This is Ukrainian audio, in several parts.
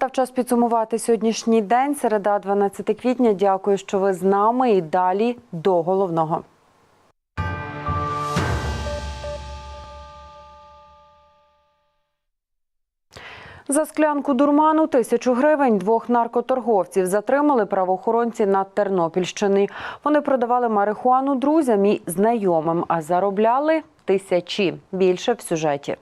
Настав час підсумувати сьогоднішній день, середа 12 квітня. Дякую, що ви з нами. І далі до головного. За склянку дурману тисячу гривень двох наркоторговців затримали правоохоронці на Тернопільщині. Вони продавали марихуану друзям і знайомим, а заробляли тисячі. Більше в сюжеті.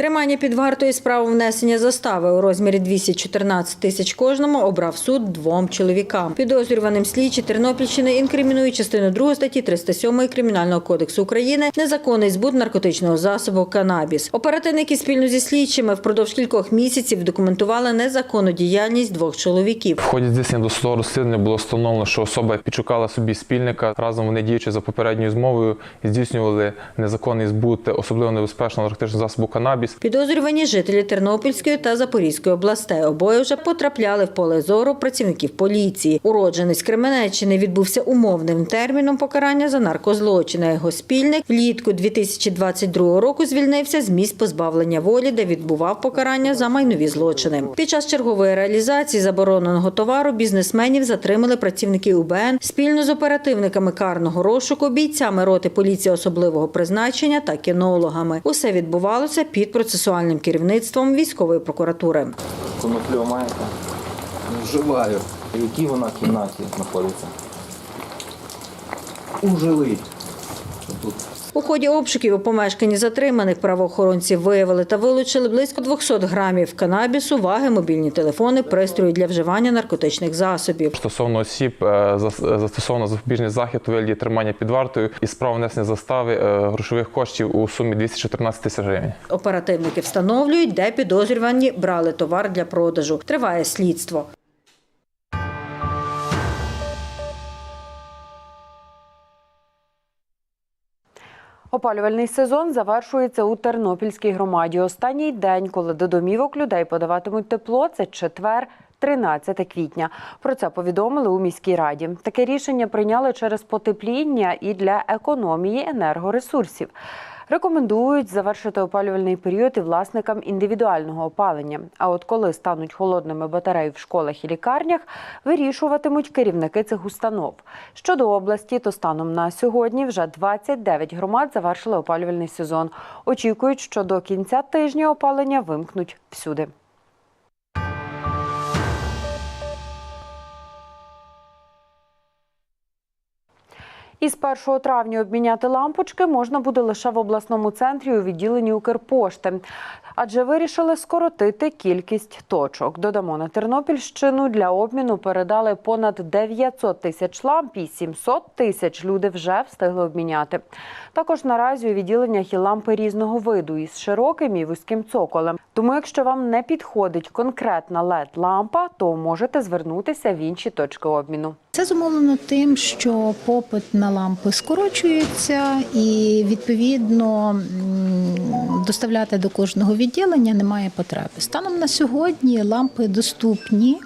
Тримання під вартою справу внесення застави у розмірі 214 тисяч кожному обрав суд двом чоловікам. Підозрюваним слідчі Тернопільщини інкримінують частину 2 статті 307 Кримінального кодексу України незаконний збут наркотичного засобу канабіс. Оперативники спільно зі слідчими впродовж кількох місяців документували незаконну діяльність двох чоловіків. В ході здійснення досудового розслідування було встановлено, що особа підшукала собі спільника. Разом вони діючи за попередньою змовою здійснювали незаконний збут особливо небезпечного наркотичного засобу канабіс. Підозрювані жителі Тернопільської та Запорізької областей обоє вже потрапляли в поле зору працівників поліції. Уродженець Кременеччини відбувся умовним терміном покарання за наркозлочини. Його спільник влітку 2022 року звільнився з місць позбавлення волі, де відбував покарання за майнові злочини. Під час чергової реалізації забороненого товару бізнесменів затримали працівники УБН спільно з оперативниками карного розшуку, бійцями роти поліції особливого призначення та кінологами. Усе відбувалося під процесуальним керівництвом військової прокуратури. Коноплю маєте? Вживаю. В якій вона кімнаті знаходиться? У жилий. Тут У ході обшуків у помешканні затриманих правоохоронці виявили та вилучили близько 200 грамів канабісу, ваги, мобільні телефони, пристрої для вживання наркотичних засобів. Стосовно осіб е, застосовано запобіжний захід у вигляді тримання під вартою і справа внесення застави е, грошових коштів у сумі 214 тисяч гривень. Оперативники встановлюють, де підозрювані брали товар для продажу. Триває слідство. Опалювальний сезон завершується у Тернопільській громаді. Останній день, коли до домівок людей подаватимуть тепло, це четвер. 13 квітня. Про це повідомили у міській раді. Таке рішення прийняли через потепління і для економії енергоресурсів. Рекомендують завершити опалювальний період і власникам індивідуального опалення. А от коли стануть холодними батареї в школах і лікарнях, вирішуватимуть керівники цих установ. Щодо області, то станом на сьогодні вже 29 громад завершили опалювальний сезон. Очікують, що до кінця тижня опалення вимкнуть всюди. Із 1 травня обміняти лампочки можна буде лише в обласному центрі у відділенні Укрпошти, адже вирішили скоротити кількість точок. Додамо на Тернопільщину для обміну передали понад 900 тисяч ламп і 700 тисяч люди вже встигли обміняти. Також наразі у відділеннях є лампи різного виду із широким і вузьким цоколем. Тому, якщо вам не підходить конкретна led лампа то можете звернутися в інші точки обміну. Це зумовлено тим, що попит на лампи скорочується, і відповідно доставляти до кожного відділення немає потреби. Станом на сьогодні лампи доступні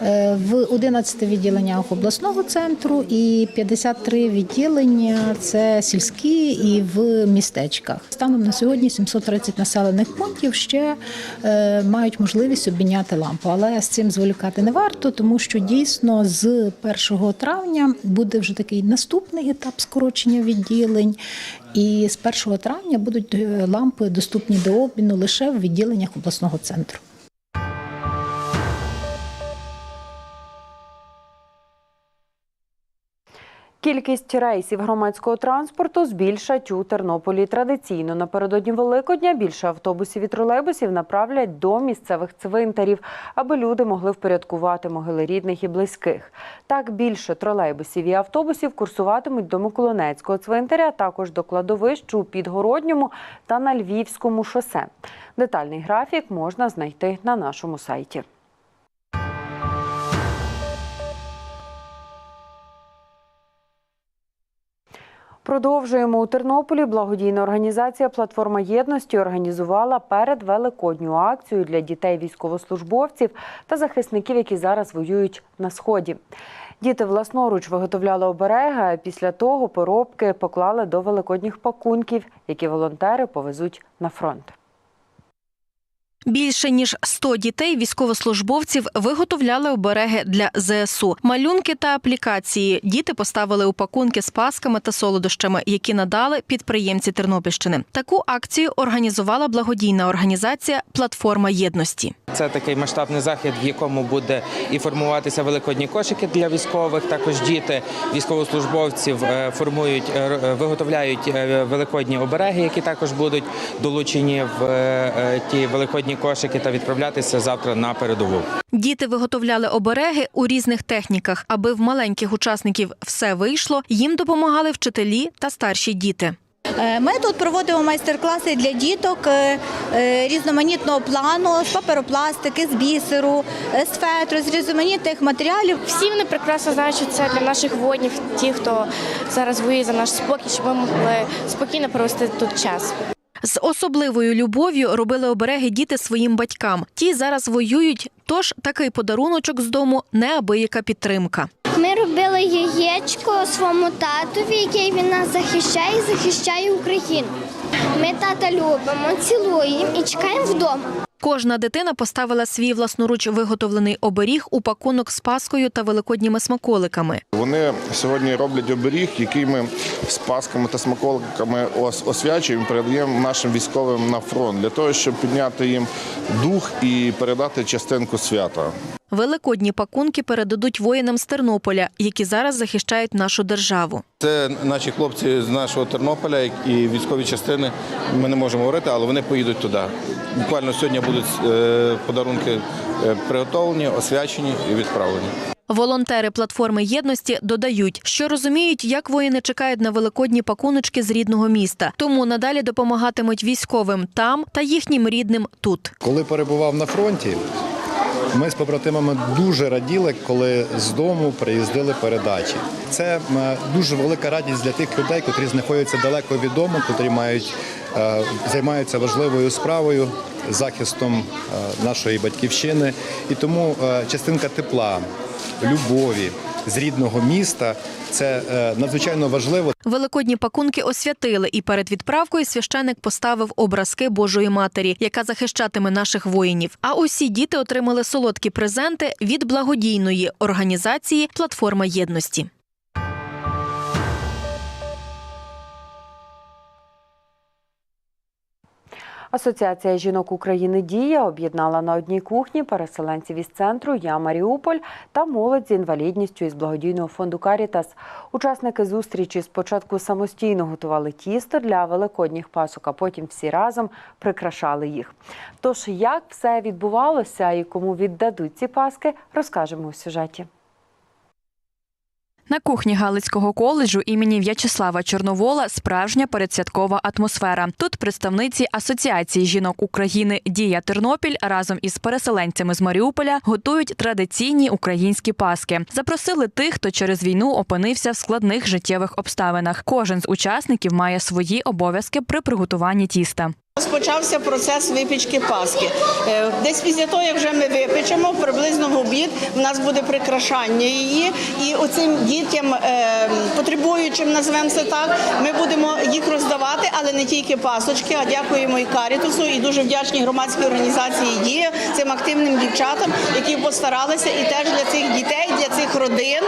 в 11 відділеннях обласного центру і 53 відділення це сільські і в містечках. Станом на сьогодні 730 населених пунктів ще е, мають можливість обміняти лампу, але з цим зволікати не варто, тому що дійсно з 1 травня буде вже такий наступний етап скорочення відділень. І з 1 травня будуть е, лампи доступні до обміну лише в відділеннях обласного центру. Кількість рейсів громадського транспорту збільшать у Тернополі. Традиційно напередодні Великодня більше автобусів і тролейбусів направлять до місцевих цвинтарів, аби люди могли впорядкувати могили рідних і близьких. Так більше тролейбусів і автобусів курсуватимуть до Миколинецького цвинтаря, також до кладовищ у Підгородньому та на Львівському шосе. Детальний графік можна знайти на нашому сайті. Продовжуємо у Тернополі. Благодійна організація Платформа єдності організувала передвеликодню акцію для дітей військовослужбовців та захисників, які зараз воюють на сході. Діти власноруч виготовляли обереги, а після того поробки поклали до великодніх пакунків, які волонтери повезуть на фронт. Більше ніж 100 дітей військовослужбовців виготовляли обереги для ЗСУ. Малюнки та аплікації діти поставили у пакунки з пасками та солодощами, які надали підприємці Тернопільщини. Таку акцію організувала благодійна організація Платформа єдності. Це такий масштабний захід, в якому буде і формуватися великодні кошики для військових. Також діти військовослужбовців е, формують, е, е, виготовляють великодні обереги, які також будуть долучені в ті великодні кошики та відправлятися завтра на передову. Діти виготовляли обереги у різних техніках, аби в маленьких учасників все вийшло. Їм допомагали вчителі та старші діти. Е, Ми тут проводимо майстер-класи для діток е, е, різноманітного плану з паперопластики, з бісеру, з фетру, з різноманітних матеріалів. Всі вони прекрасно знають, що це для наших воїнів, ті, хто зараз воює за наш спокій, щоб ми могли спокійно провести тут час. З особливою любов'ю робили обереги діти своїм батькам. Ті зараз воюють, тож такий подаруночок з дому неабияка підтримка. Ми робили яєчко своєму татові, який він нас захищає, і захищає Україну. Ми тата любимо, цілуємо і чекаємо вдома. Кожна дитина поставила свій власноруч виготовлений оберіг у пакунок з паскою та великодніми смаколиками. Вони сьогодні роблять оберіг, який ми з пасками та смаколиками ос- освячуємо, передаємо нашим військовим на фронт для того, щоб підняти їм дух і передати частинку свята. Великодні пакунки передадуть воїнам з Тернополя, які зараз захищають нашу державу. Це наші хлопці з нашого Тернополя і військові частини. Ми не можемо говорити, але вони поїдуть туди. Буквально сьогодні будуть е, подарунки е, приготовлені, освячені і відправлені. Волонтери платформи єдності додають, що розуміють, як воїни чекають на великодні пакуночки з рідного міста, тому надалі допомагатимуть військовим там та їхнім рідним тут. Коли перебував на фронті, ми з побратимами дуже раділи, коли з дому приїздили передачі. Це дуже велика радість для тих людей, котрі знаходяться далеко від дому, котрі мають е, займаються важливою справою, захистом е, нашої батьківщини. І тому е, частинка тепла, любові з рідного міста це е, надзвичайно важливо. Великодні пакунки освятили, і перед відправкою священик поставив образки Божої Матері, яка захищатиме наших воїнів. А усі діти отримали солодкі презенти від благодійної організації Платформа єдності. Асоціація жінок України Дія об'єднала на одній кухні переселенців із центру Я Маріуполь та молодь з інвалідністю із благодійного фонду Карітас. Учасники зустрічі спочатку самостійно готували тісто для великодніх пасок, а потім всі разом прикрашали їх. Тож, як все відбувалося і кому віддадуть ці паски, розкажемо у сюжеті. На кухні Галицького коледжу імені В'ячеслава Чорновола справжня передсвяткова атмосфера. Тут представниці Асоціації жінок України Дія Тернопіль разом із переселенцями з Маріуполя готують традиційні українські паски. Запросили тих, хто через війну опинився в складних життєвих обставинах. Кожен з учасників має свої обов'язки при приготуванні тіста. Розпочався процес випічки паски. Е, Десь після того, як вже ми випечемо, приблизно в обід в нас буде прикрашання її. І оцим дітям, е, потребуючим, називаємо це так, ми будемо їх роздавати, але не тільки пасочки, а дякуємо і Карітусу, і дуже вдячні громадській організації Дія цим активним дівчатам, які постаралися і теж для цих дітей, для цих родин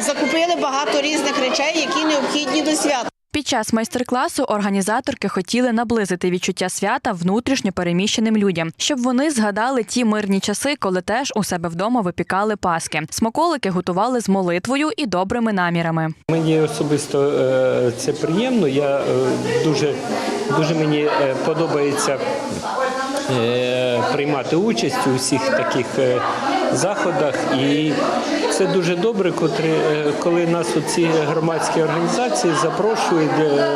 закупили багато різних речей, які необхідні до свята. Під час майстер-класу організаторки хотіли наблизити відчуття свята внутрішньо переміщеним людям, щоб вони згадали ті мирні часи, коли теж у себе вдома випікали паски. Смаколики готували з молитвою і добрими намірами. Мені особисто е, це приємно. Я е, дуже, дуже мені е, подобається приймати участь у всіх таких заходах. І це дуже добре, котрі, е, коли нас оці громадські організації запрошують е,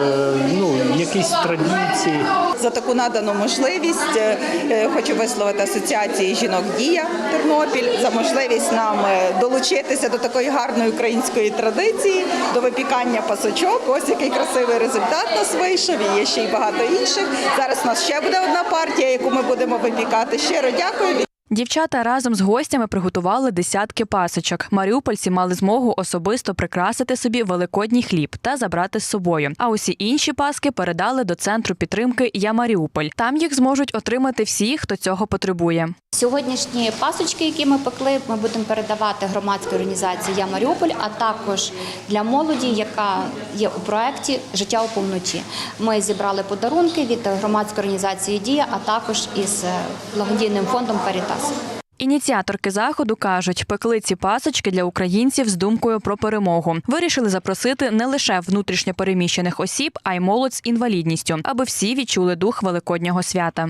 ну, якісь традиції. За таку надану можливість е, хочу висловити асоціації жінок Дія Тернопіль за можливість нам долучитися до такої гарної української традиції, до випікання пасочок. Ось який красивий результат нас вийшов. І є ще й багато інших. Зараз у нас ще буде одна партія, яку ми будемо випікати. Щиро дякую. Дівчата разом з гостями приготували десятки пасочок. Маріупольці мали змогу особисто прикрасити собі великодній хліб та забрати з собою. А усі інші паски передали до центру підтримки Я Маріуполь. Там їх зможуть отримати всі, хто цього потребує. Сьогоднішні пасочки, які ми пекли, ми будемо передавати громадській організації Я Маріуполь, а також для молоді, яка є у проєкті Життя у повноті. Ми зібрали подарунки від громадської організації Дія, а також із е, благодійним фондом Карітас. Ініціаторки заходу кажуть, пекли ці пасочки для українців з думкою про перемогу. Вирішили запросити не лише внутрішньо переміщених осіб, а й молодь з інвалідністю, аби всі відчули дух великоднього свята.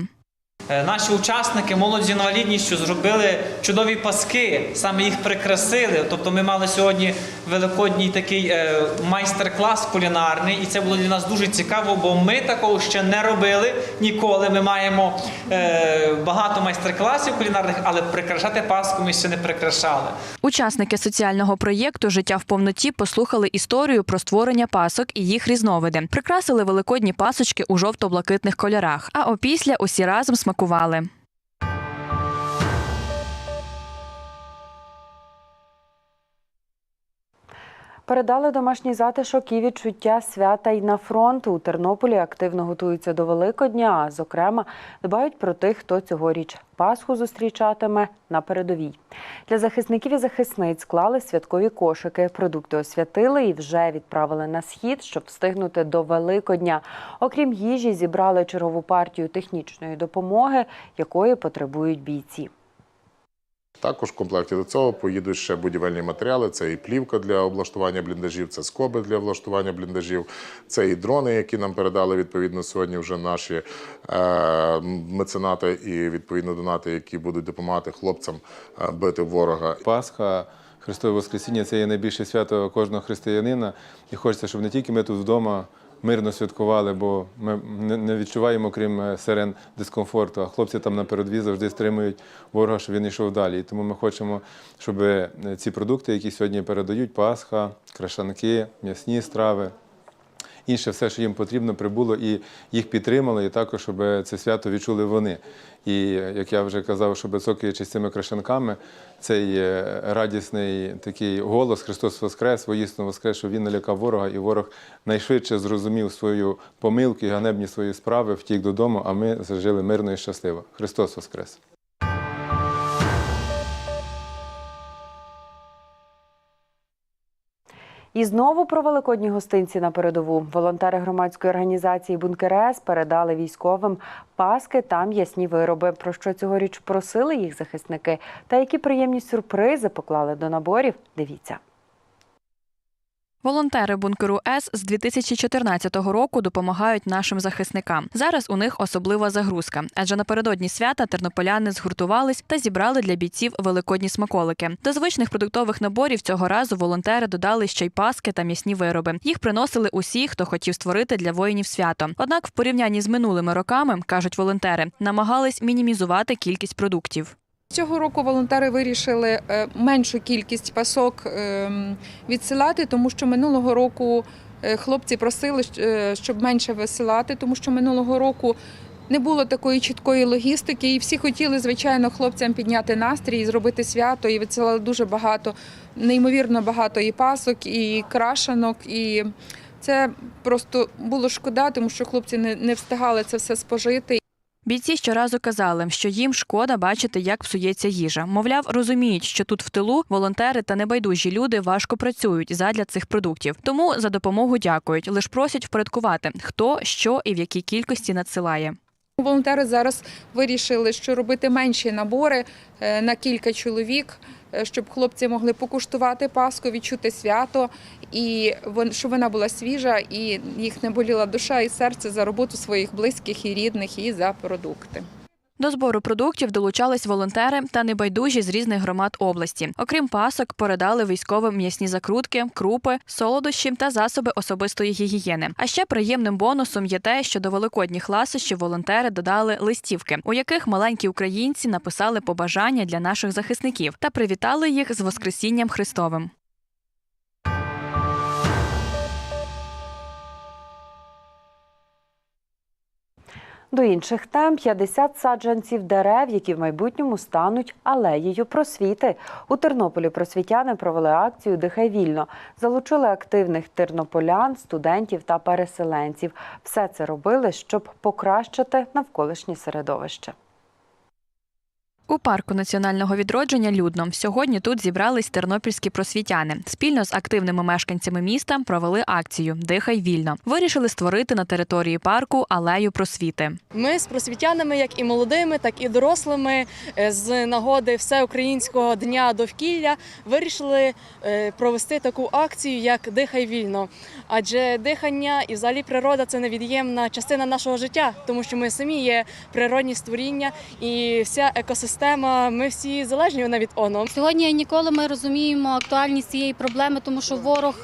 Е, Наші учасники, молодь з інвалідністю, зробили чудові паски, саме їх прикрасили. Тобто ми мали сьогодні великодній такий е, майстер-клас кулінарний, і це було для нас дуже цікаво, бо ми такого ще не робили ніколи. Ми маємо е, багато майстер-класів кулінарних, але прикрашати паску ми ще не прикрашали. Учасники соціального проєкту Життя в повноті послухали історію про створення пасок і їх різновиди. Прикрасили великодні пасочки у жовто-блакитних кольорах. А опісля усі разом смакували посмакували. Передали домашній затишок і відчуття свята й на фронт. У Тернополі активно готуються до Великодня, а зокрема дбають про тих, хто цьогоріч Пасху зустрічатиме на передовій. Для захисників і захисниць склали святкові кошики, продукти освятили і вже відправили на схід, щоб встигнути до Великодня. Окрім їжі, зібрали чергову партію технічної допомоги, якої потребують бійці. Також в комплекті до цього поїдуть ще будівельні матеріали. Це і плівка для облаштування бліндажів, це скоби для влаштування бліндажів, це і дрони, які нам передали відповідно сьогодні вже наші е, меценати і відповідно донати, які будуть допомагати хлопцям е, бити ворога. Пасха, Христове Воскресіння це є найбільше свято кожного християнина. І хочеться, щоб не тільки ми тут вдома мирно святкували, бо ми не- відчуваємо, крім е, сирен, дискомфорту. А хлопці там на передовій завжди стримують ворога, щоб він йшов далі. І тому ми хочемо, щоб е, ці продукти, які сьогодні передають, Пасха, крашанки, м'ясні страви. Інше все, що їм потрібно, прибуло і їх підтримали, і також, щоб це свято відчули вони. І як я вже казав, що безсокуючи з цими крашенками, цей е, радісний такий голос Христос Воскрес, воїсно Воскрес, що він налякав ворога, і ворог найшвидше зрозумів свою помилку і ганебні свої справи, втік додому, а ми зажили мирно і щасливо. Христос Воскрес! І знову про великодні гостинці на передову. Волонтери громадської організації Бункерес передали військовим паски та м'ясні вироби. Про що цьогоріч просили їх захисники, та які приємні сюрпризи поклали до наборів. Дивіться. Волонтери бункеру С з 2014 року допомагають нашим захисникам. Зараз у них особлива загрузка, адже напередодні свята тернополяни згуртувались та зібрали для бійців великодні смаколики. До звичних продуктових наборів цього разу волонтери додали ще й паски та м'ясні вироби. Їх приносили усі, хто хотів створити для воїнів свято. Однак, в порівнянні з минулими роками кажуть волонтери, намагались мінімізувати кількість продуктів. Цього року волонтери вирішили е, меншу кількість пасок ем, відсилати, тому що минулого року е, хлопці просили, е, щоб менше висилати, тому що минулого року не було такої чіткої логістики, і всі хотіли, звичайно, хлопцям підняти настрій і зробити свято, і відсилали дуже багато, неймовірно багато і пасок, і крашанок. І це просто було шкода, тому що хлопці не, не встигали це все спожити. Бійці щоразу казали, що їм шкода бачити, як псується їжа. Мовляв, розуміють, що тут в тилу волонтери та небайдужі люди важко працюють задля цих продуктів. Тому за допомогу дякують, лише просять впорядкувати, хто, що і в якій кількості надсилає. Волонтери зараз вирішили, що робити менші набори е, на кілька чоловік, щоб хлопці могли покуштувати паску, відчути свято, і щоб вона була свіжа, і їх не боліла душа і серце за роботу своїх близьких і рідних, і за продукти. До збору продуктів долучались волонтери та небайдужі з різних громад області. Окрім пасок, передали військовим м'ясні закрутки, крупи, солодощі та засоби особистої гігієни. А ще приємним бонусом є те, що до великодніх ласощів волонтери додали листівки, у яких маленькі українці написали побажання для наших захисників та привітали їх з Воскресінням Христовим. До інших тем 50 саджанців дерев, які в майбутньому стануть алеєю просвіти. У Тернополі просвітяни провели акцію Дихай вільно. Залучили активних тернополян, студентів та переселенців. Все це робили, щоб покращити навколишнє середовище. У парку національного відродження людно сьогодні тут зібрались тернопільські просвітяни. Спільно з активними мешканцями міста провели акцію Дихай вільно. Вирішили створити на території парку алею просвіти. Ми з просвітянами, як і молодими, так і дорослими, е, з нагоди Всеукраїнського дня довкілля вирішили е, провести таку акцію, як Дихай вільно. Адже дихання і взагалі природа це невід'ємна частина нашого життя, тому що ми самі є природні створіння і вся екосистема. Ми всі залежні вона від ОНО. Сьогодні ніколи ми розуміємо актуальність цієї проблеми, тому що ворог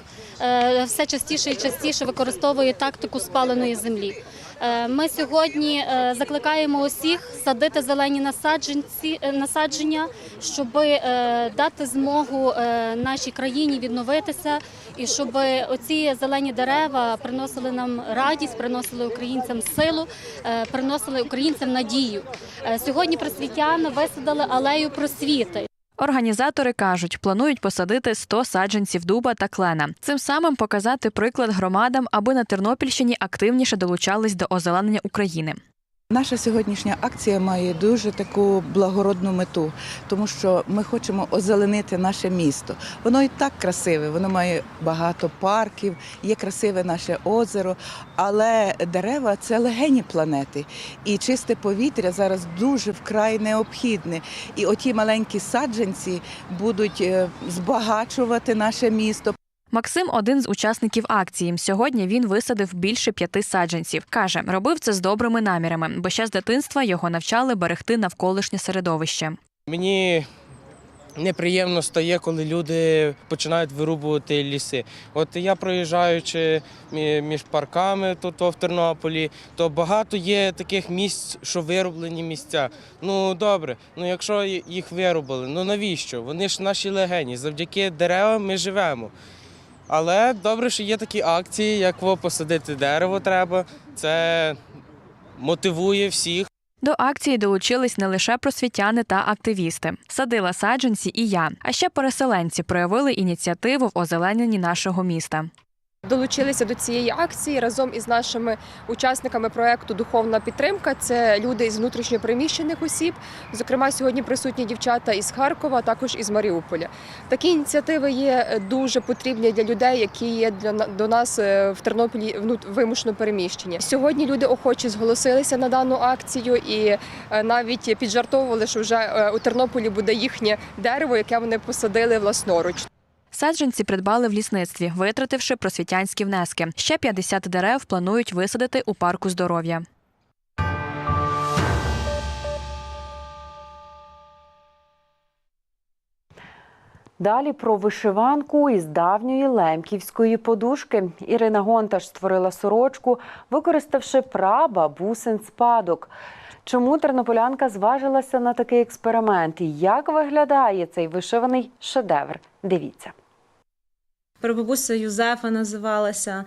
е, все частіше і частіше використовує тактику спаленої землі. Е, Ми сьогодні е, закликаємо усіх садити зелені насадженці, е, насадження, щоб дати змогу нашій країні відновитися і щоб оці зелені дерева приносили нам радість, приносили українцям силу, приносили українцям надію. Сьогодні просвітяни висадили алею просвіти. Організатори кажуть, планують посадити 100 саджанців дуба та клена. Цим самим показати приклад громадам, аби на Тернопільщині активніше долучались до озеленення України. Наша сьогоднішня акція має дуже таку благородну мету, тому що ми хочемо озеленити наше місто. Воно і так красиве, воно має багато парків, є красиве наше озеро, але дерева це легені планети. І чисте повітря зараз дуже вкрай необхідне. І оті маленькі саджанці будуть е, збагачувати наше місто. Максим один з учасників акції. Сьогодні він висадив більше п'яти саджанців. Каже, робив це з добрими намірами, бо ще з дитинства його навчали берегти навколишнє середовище. Мені неприємно стає, коли люди починають вирубувати ліси. От я проїжджаючи між парками тут в Тернополі, то багато є таких місць, що вирублені місця. Ну добре, ну якщо їх вирубали, ну навіщо? Вони ж наші легені. Завдяки деревам ми живемо. Але добре, що є такі акції, як во посадити дерево треба. Це мотивує всіх. До акції долучились не лише просвітяни та активісти. Садила саджанці і я. А ще переселенці проявили ініціативу в озелененні нашого міста. Долучилися до цієї акції разом із нашими учасниками проекту Духовна підтримка. Це люди із внутрішньопереміщених осіб. Зокрема, сьогодні присутні дівчата із Харкова, а також із Маріуполя. Такі ініціативи є дуже потрібні для людей, які є для до нас е, в Тернополі вимушено переміщені. Сьогодні люди охочі зголосилися на дану акцію і е, навіть піджартовували, що вже е, у Тернополі буде їхнє дерево, яке вони посадили власноруч. Саджанці придбали в лісництві, витративши просвітянські внески. Ще 50 дерев планують висадити у парку здоров'я. Далі про вишиванку із давньої лемківської подушки. Ірина Гонташ створила сорочку, використавши прабабусин спадок. Чому тернополянка зважилася на такий експеримент і як виглядає цей вишиваний шедевр? Дивіться. Прабабуся Юзефа називалася.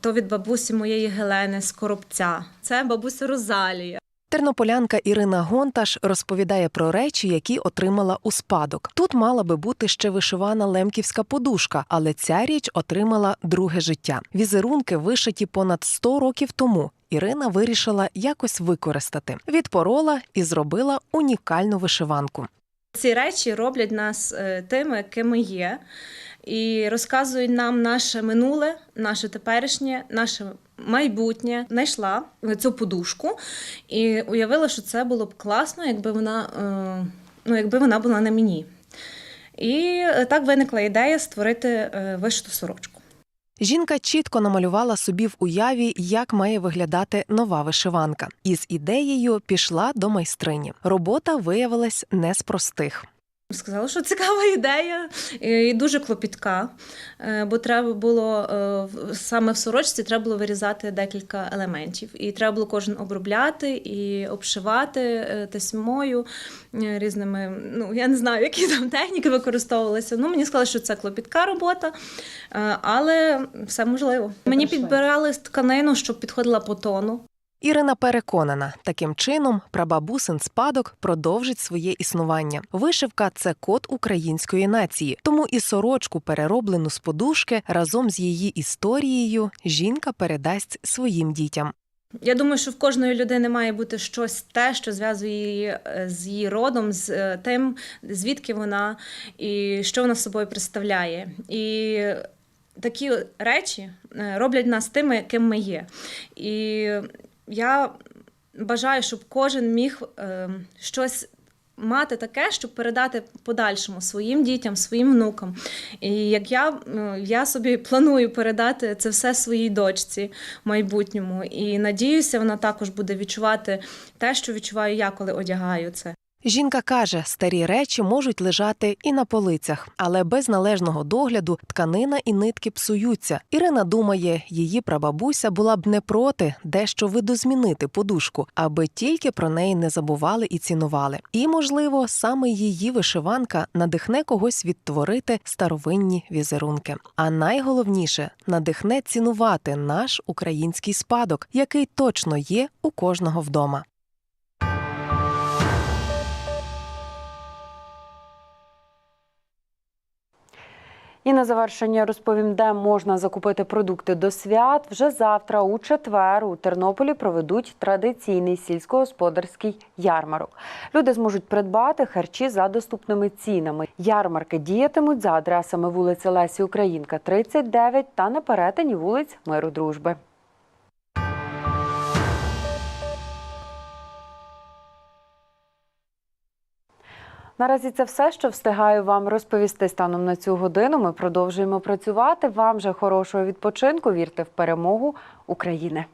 То від бабусі моєї Гелени з Коробця. Це бабуся Розалія. Тернополянка Ірина Гонташ розповідає про речі, які отримала у спадок. Тут мала би бути ще вишивана лемківська подушка, але ця річ отримала друге життя. Візерунки вишиті понад 100 років тому. Ірина вирішила якось використати. Відпорола і зробила унікальну вишиванку. Ці речі роблять нас е, тими, ким є, і розказують нам наше минуле, наше теперішнє, наше майбутнє. Знайшла цю подушку і уявила, що це було б класно, якби вона, е, ну, якби вона була на мені. І е, так виникла ідея створити вишиту сорочку. Жінка чітко намалювала собі в уяві, як має виглядати нова вишиванка. І з ідеєю пішла до майстрині. Робота виявилась не з простих. Сказала, що цікава ідея і дуже клопітка, е, бо треба було е, в- саме в сорочці треба було вирізати декілька елементів. І треба було кожен обробляти і обшивати е, тесьмою різними. Ну я не знаю, які там техніки використовувалися. Ну мені сказали, що це клопітка робота, але все можливо. Мені підбирали тканину, щоб підходила по тону. Ірина переконана, таким чином прабабусин спадок продовжить своє існування. Вишивка це код української нації, тому і сорочку, перероблену з подушки, разом з її історією жінка передасть своїм дітям. Я думаю, що в кожної людини має бути щось те, що зв'язує її е, з її родом, з е, тим, звідки вона і що вона собою представляє. І такі речі е, роблять нас тими, ким ми є. І я бажаю, щоб кожен міг е, щось. Мати таке, щоб передати подальшому своїм дітям, своїм внукам. І як я, е, я собі планую передати це все своїй дочці майбутньому. І надіюся, вона також буде відчувати те, що відчуваю я, коли одягаю це. Жінка каже, старі речі можуть лежати і на полицях, але без належного догляду тканина і нитки псуються. Ірина думає, її прабабуся була б не проти дещо видозмінити подушку, аби тільки про неї не забували і цінували. І, можливо, саме її вишиванка надихне когось відтворити старовинні візерунки. А найголовніше надихне цінувати наш український спадок, який точно є у кожного вдома. І на завершення розповім, де можна закупити продукти до свят. Вже завтра, у четвер, у Тернополі проведуть традиційний сільськогосподарський ярмарок. Люди зможуть придбати харчі за доступними цінами. Ярмарки діятимуть за адресами вулиці Лесі Українка, 39 та на перетині вулиць Миру Дружби. Наразі це все, що встигаю вам розповісти станом на цю годину. Ми продовжуємо працювати. Вам же хорошого відпочинку. Вірте в перемогу України.